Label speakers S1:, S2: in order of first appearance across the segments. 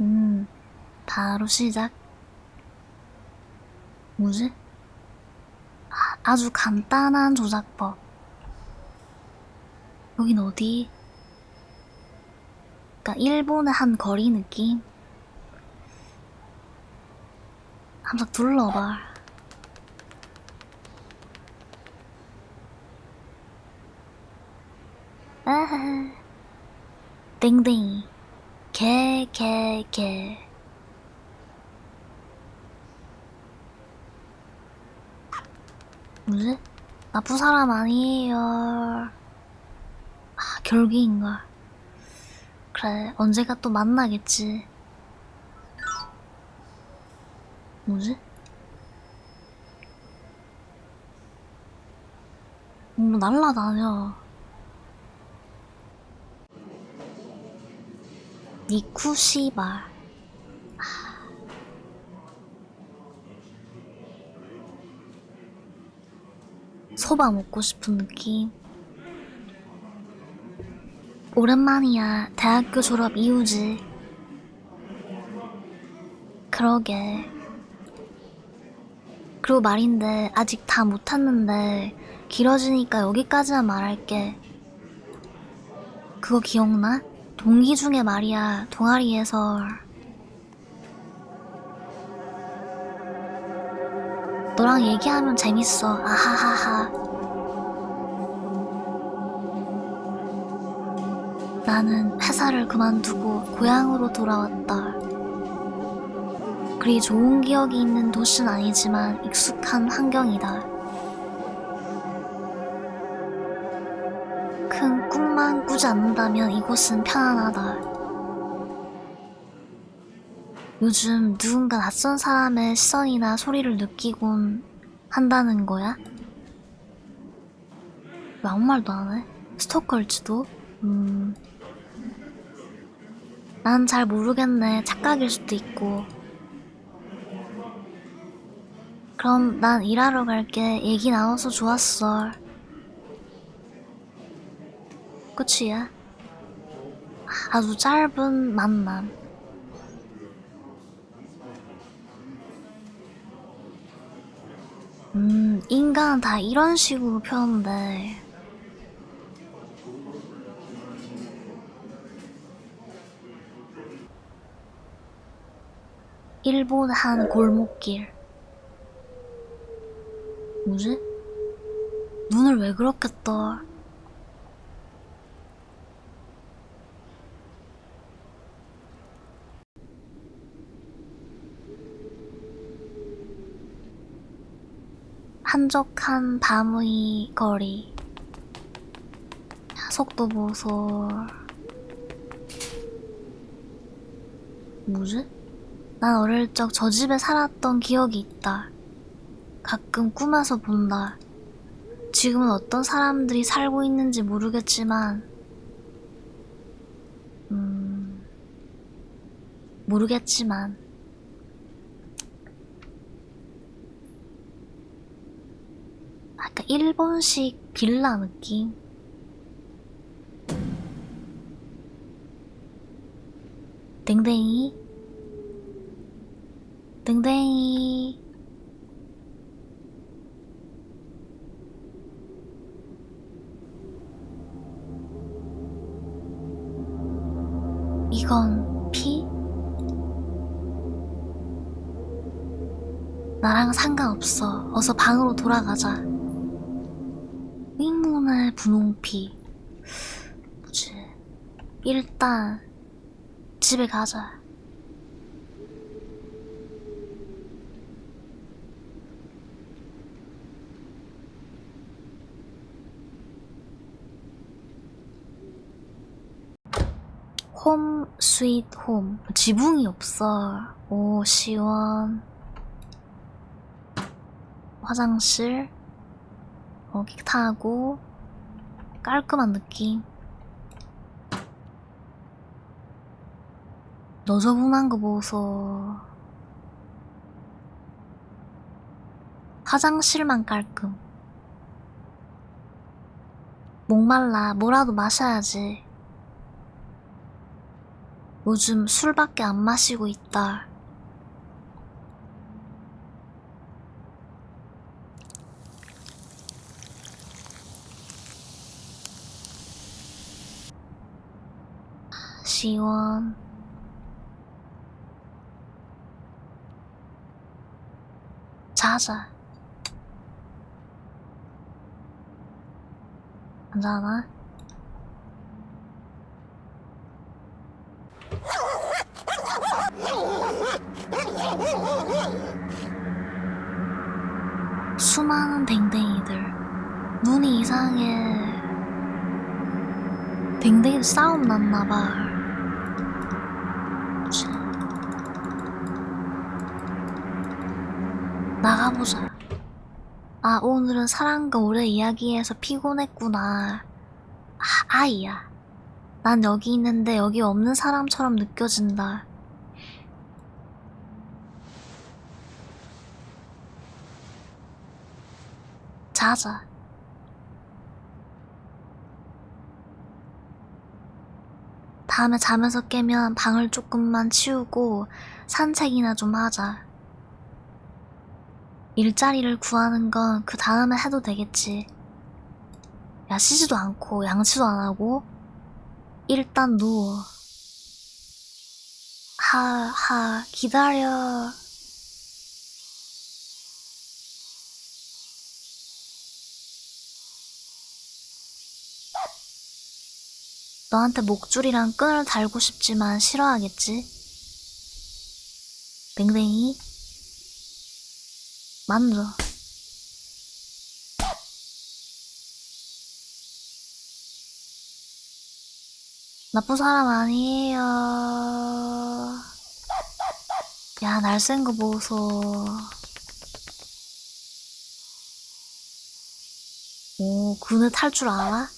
S1: 음, 바로 시작. 뭐지? 아, 아주 간단한 조작법. 여긴 어디? 그니까 일본의 한 거리 느낌? 한번 둘러봐. 땡땡이. 개, 개, 개. 뭐지? 나쁜 사람 아니에요. 아, 결계인가. 그래, 언제가 또 만나겠지. 뭐지? 뭐 날라다녀. 니쿠 씨발. 소바 먹고 싶은 느낌. 오랜만이야. 대학교 졸업 이후지. 그러게. 그리고 말인데 아직 다 못했는데 길어지니까 여기까지만 말할게. 그거 기억나? 동기 중에 말이야 동아리에서. 너랑 얘기하면 재밌어. 아하하하. 나는 회사를 그만두고 고향으로 돌아왔다. 그리 좋은 기억이 있는 도시는 아니지만 익숙한 환경이다 꾸지 않는다면 이곳은 편안하다. 요즘 누군가 낯선 사람의 시선이나 소리를 느끼곤 한다는 거야? 왜 아무 말도 안 해? 스토커일지도? 음. 난 잘 모르겠네. 착각일 수도 있고. 그럼 난 일하러 갈게. 얘기 나눠서 좋았어. 끝이야. 아주 짧은 만남. 음, 인간은 다 이런 식으로 표현돼. 일본 한 골목길. 뭐지? 눈을 왜 그렇게 떠? 한적한 밤의 거리. 속도 보소 뭐지? 난 어릴 적 저 집에 살았던 기억이 있다. 가끔 꿈에서 본다 지금은 어떤 사람들이 살고 있는지 모르겠지만 음... 모르겠지만 약간 일본식 빌라 느낌? 땡땡이 땡땡이 이건 피? 나랑 상관없어. 어서 방으로 돌아가자. 의문의 분홍피. 뭐지? 일단 집에 가자. 홈 스윗 홈 지붕이 없어 오 시원 화장실 어 깨끗하고 깔끔한 느낌 너 저분한 거 보소 화장실만 깔끔 목말라 뭐라도 마셔야지. 요즘 술밖에 안 마시고 있다. 시원. 자자. 괜찮아? 수많은 댕댕이들. 눈이 이상해. 댕댕이들 싸움 났나봐. 나가보자. 아, 오늘은 사람과 오래 이야기해서 피곤했구나. 아, 아이야. 난 여기 있는데 여기 없는 사람처럼 느껴진다. 자자. 다음에 잠에서 깨면 방을 조금만 치우고 산책이나 좀 하자. 일자리를 구하는 건 그 다음에 해도 되겠지. 야, 쉬지도 않고 양치도 안 하고 일단 누워. 하, 하, 기다려. 너한테 목줄이랑 끈을 달고 싶지만 싫어하겠지? 뱅뱅이 만져. 나쁜 사람 아니에요. 야, 날쌘 거 보소. 오, 그네 탈 줄 알아?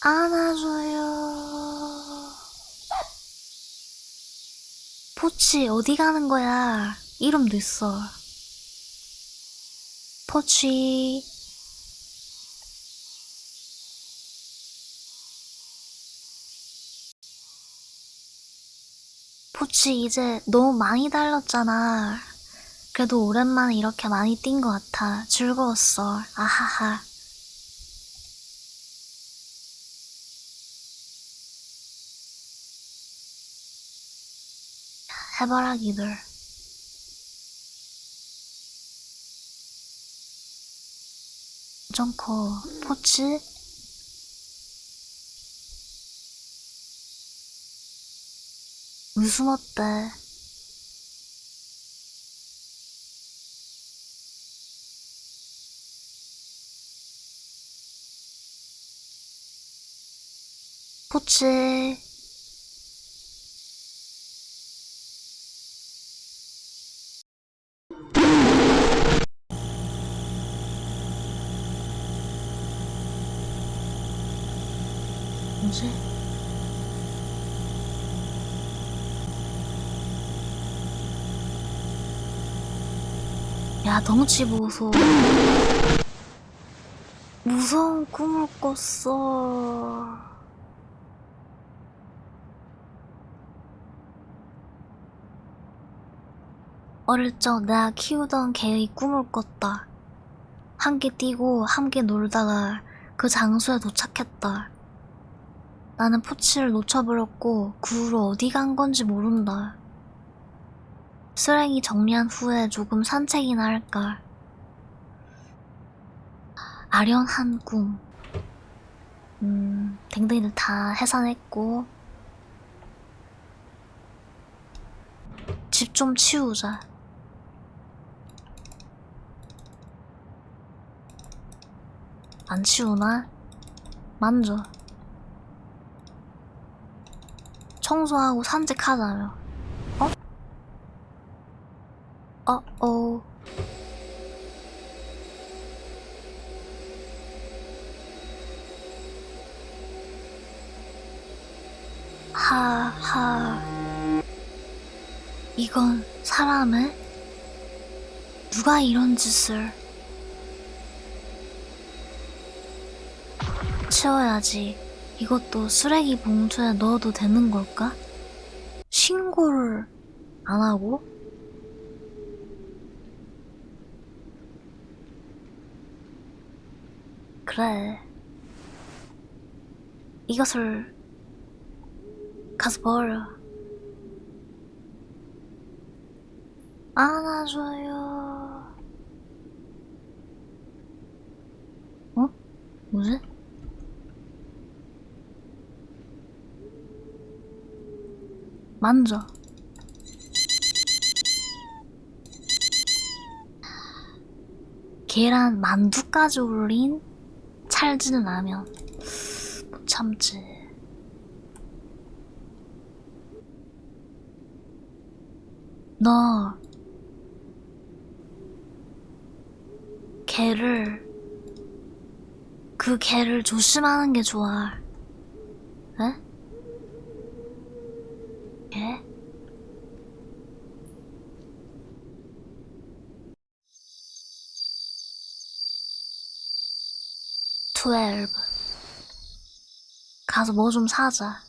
S1: 안아줘요. 포치, 어디 가는 거야? 이름도 있어. 포치. 포치, 이제 너무 많이 달렸잖아. 그래도 오랜만에 이렇게 많이 뛴 것 같아. 즐거웠어. 아하하. 해바라기들. 커. 포치? 무슨 어때? 포치. 뭐지? 야, 덩치 보소. 무서운 꿈을 꿨어. 어릴 적 내가 키우던 개의 꿈을 꿨다. 함께 뛰고 함께 놀다가 그 장소에 도착했다. 나는 포치를 놓쳐버렸고 그 후로 어디 간 건지 모른다. 쓰레기 정리한 후에 조금 산책이나 할까. 아련한 꿈. 음, 댕댕이들 다 해산했고. 집 좀 치우자. 안 치우나? 만져. 청소하고 산책하자며. 어? 어, 어. 하, 하. 이건 사람을? 누가 이런 짓을? 치워야지. 이것도 쓰레기 봉투에 넣어도 되는 걸까? 신고를 안 하고? 그래. 이것을 가서 버려. 안아줘요. 어? 뭐지? 만져. 계란 만두까지 올린 찰지는 라면. 못 참지. 너 개를 그 개를 조심하는 게 좋아. 에? 개? 트웰브 가서 뭐 좀 사자.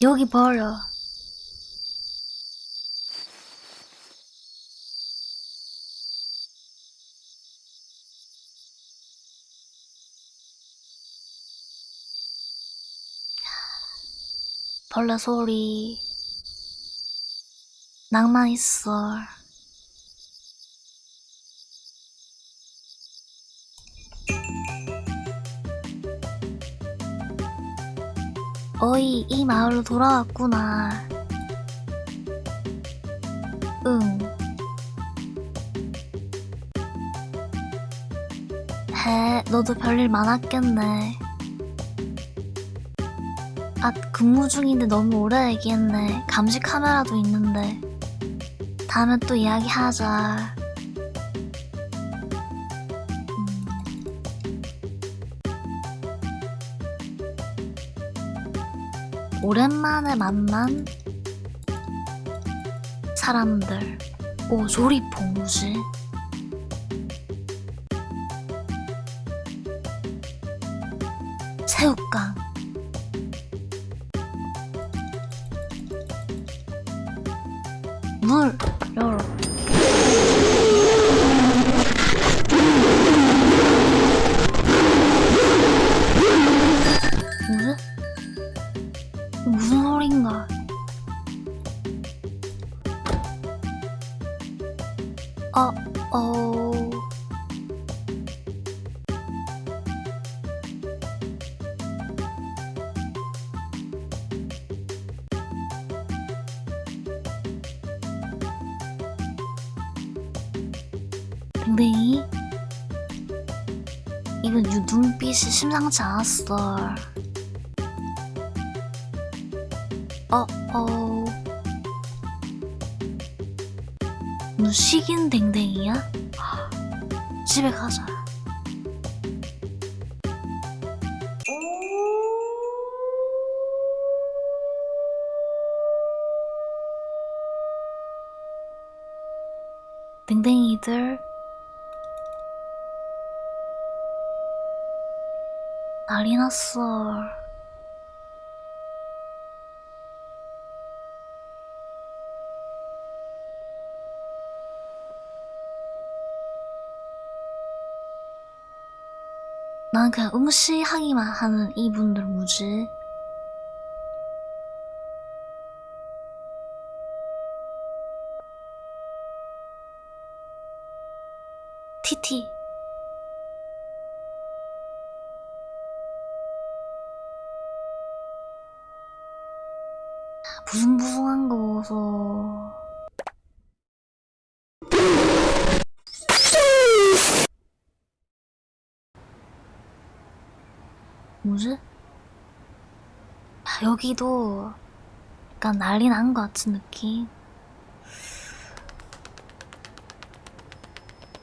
S1: 여기 버려. 벌레 소리. 낭만 있어. 어이, 이 마을로 돌아왔구나. 응. 해, 너도 별일 많았겠네. 아, 근무 중인데 너무 오래 얘기했네. 감시 카메라도 있는데. 다음에 또 이야기하자. 음. 오랜만에 만난 사람들. 오, 조리포 뭐지? 새우깡. 물 열 이건 유 눈빛이 심상치 않았어. 어, 어. 너 식인 댕댕이야? 집에 가자. 댕댕이들 난리 났어. 난 그냥 응시하기만 하는 이분들 뭐지? 부숭부숭한 거 보소. 뭐지? 아, 여기도 약간 난리 난 것 같은 느낌.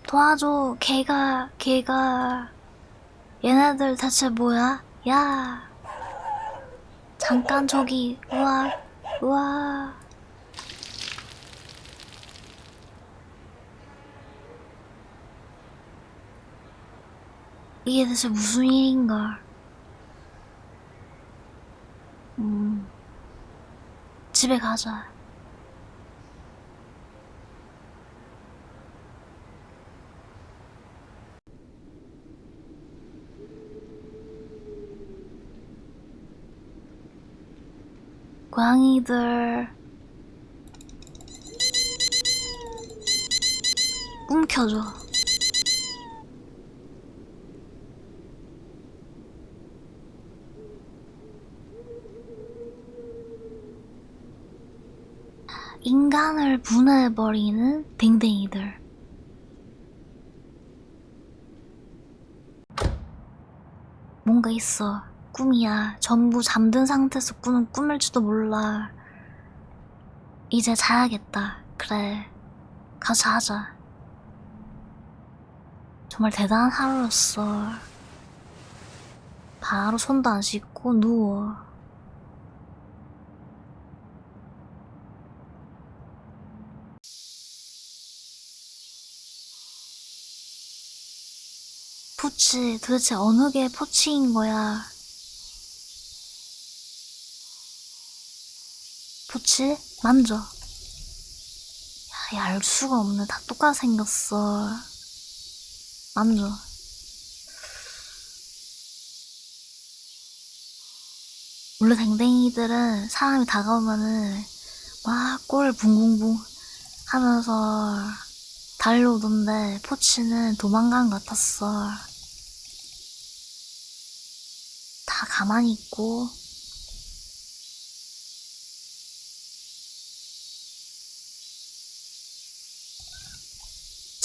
S1: 도와줘, 걔가, 걔가. 얘네들 대체 뭐야? 야. 잠깐 저기 우와 우와. 이게 대체 무슨 일인가 음. 집에 가자 고양이들. 꿈켜줘. 인간을 분해해버리는 댕댕이들. 뭔가 있어 꿈이야. 전부 잠든 상태에서 꾸는 꿈일지도 몰라. 이제 자야겠다. 그래. 가서 하자. 정말 대단한 하루였어. 바로 손도 안 씻고 누워. 포치 도대체 어느 게 포치인 거야 포치? 만져 야, 야, 알 수가 없네. 다 똑같이 생겼어. 만져 원래 댕댕이들은 사람이 다가오면은 막 꼴 붕붕붕 하면서 달려오던데 포치는 도망간 것 같았어. 다 가만히 있고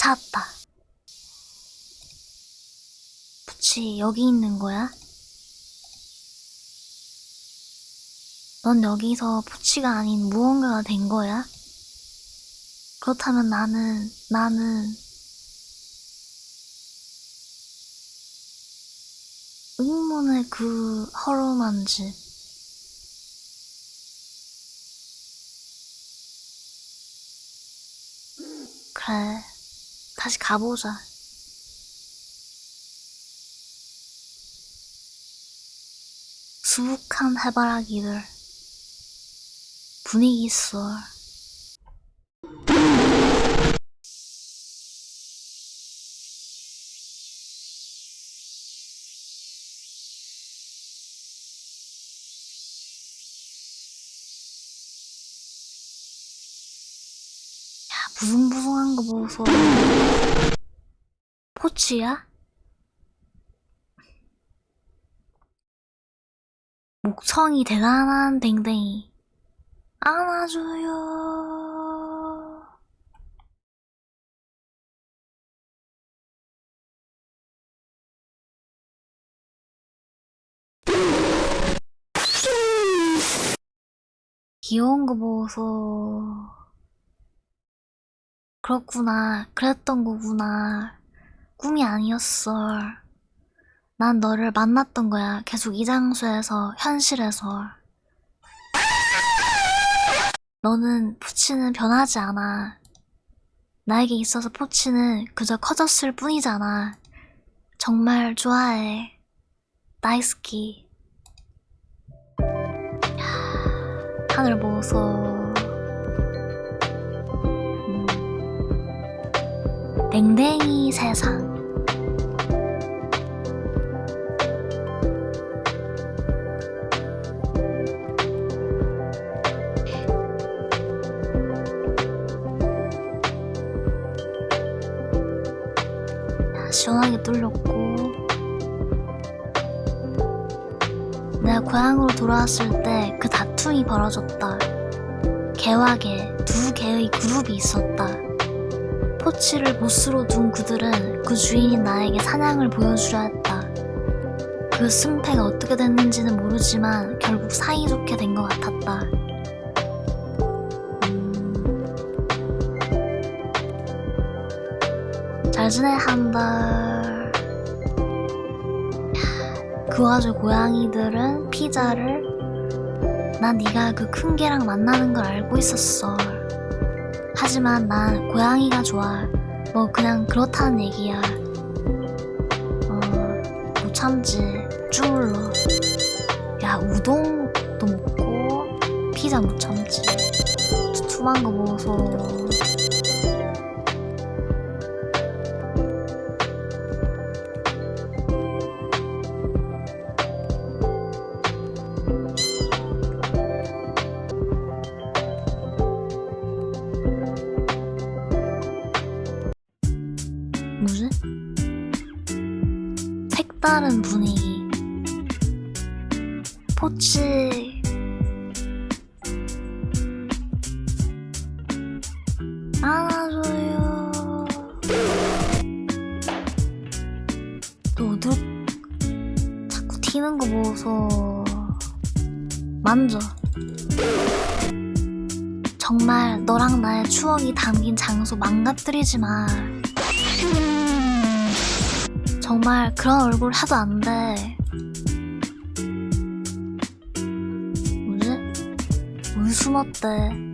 S1: 찾았다. 포치 여기 있는 거야? 넌 여기서 포치가 아닌 무언가가 된 거야? 그렇다면 나는, 나는, 의문의 그 허름한 집. 그래, 다시 가보자. 수북한 해바라기들. 분위기 있 부숭부숭한 거 보소. 포치야? 목청이 대단한 댕댕이. 안아줘요. 귀여운 거 보소. 그렇구나. 그랬던 거구나. 꿈이 아니었어. 난 너를 만났던 거야. 계속 이 장소에서, 현실에서. 너는 포치는 변하지 않아. 나에게 있어서 포치는 그저 커졌을 뿐이잖아. 정말 좋아해. 나이스키. 하늘 보소. 댕댕이 세상. 시원하게 뚫렸고 내가 고향으로 돌아왔을 때 그 다툼이 벌어졌다. 개와 개, 두 개의 그룹이 있었다. 포치를 보스로 둔 그들은 그 주인인 나에게 사냥을 보여주려 했다. 그 승패가 어떻게 됐는지는 모르지만 결국 사이좋게 된 것 같았다. 음... 잘 지내 한달. 그 와중 고양이들은 피자를 난 네가 그 큰 개랑 만나는 걸 알고 있었어. 하지만 난 고양이가 좋아. 뭐 그냥 그렇다는 얘기야. 어, 못 참지. 쭈물러. 야, 우동도 먹고 피자 못 참지. 두툼한 거 먹어서. 튀는 거 보고서 만져. 정말 너랑 나의 추억이 담긴 장소 망가뜨리지 마. 정말 그런 얼굴 하도 안 돼. 뭐지? 왜 숨었대?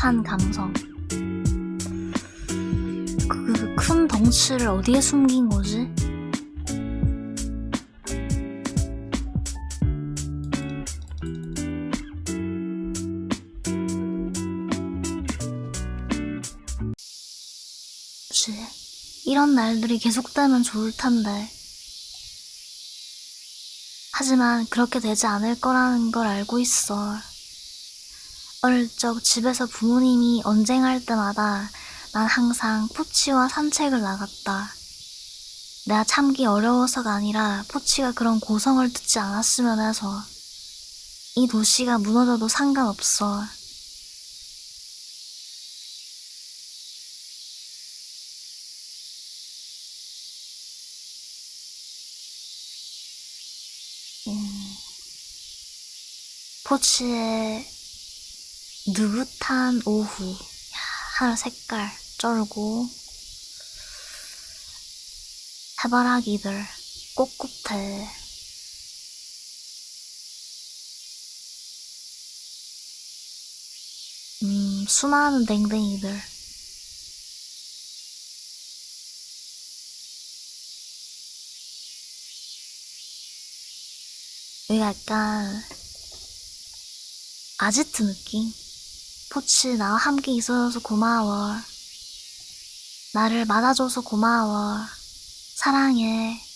S1: 약간 취한 감성. 그 큰 덩치를 어디에 숨긴 거지? 뭐지? 이런 날들이 계속되면 좋을 텐데. 하지만 그렇게 되지 않을 거라는 걸 알고 있어. 어릴 적 집에서 부모님이 언쟁할 때마다 난 항상 포치와 산책을 나갔다. 내가 참기 어려워서가 아니라 포치가 그런 고성을 듣지 않았으면 해서 이 도시가 무너져도 상관없어. 음, 포치의 느긋한 오후. 야, 하늘 색깔 쩔고 해바라기들 꼿꼿해 음 수많은 댕댕이들 여기 약간 아지트 느낌? 포치 나와 함께 있어줘서 고마워. 나를 맞아줘서 고마워. 사랑해.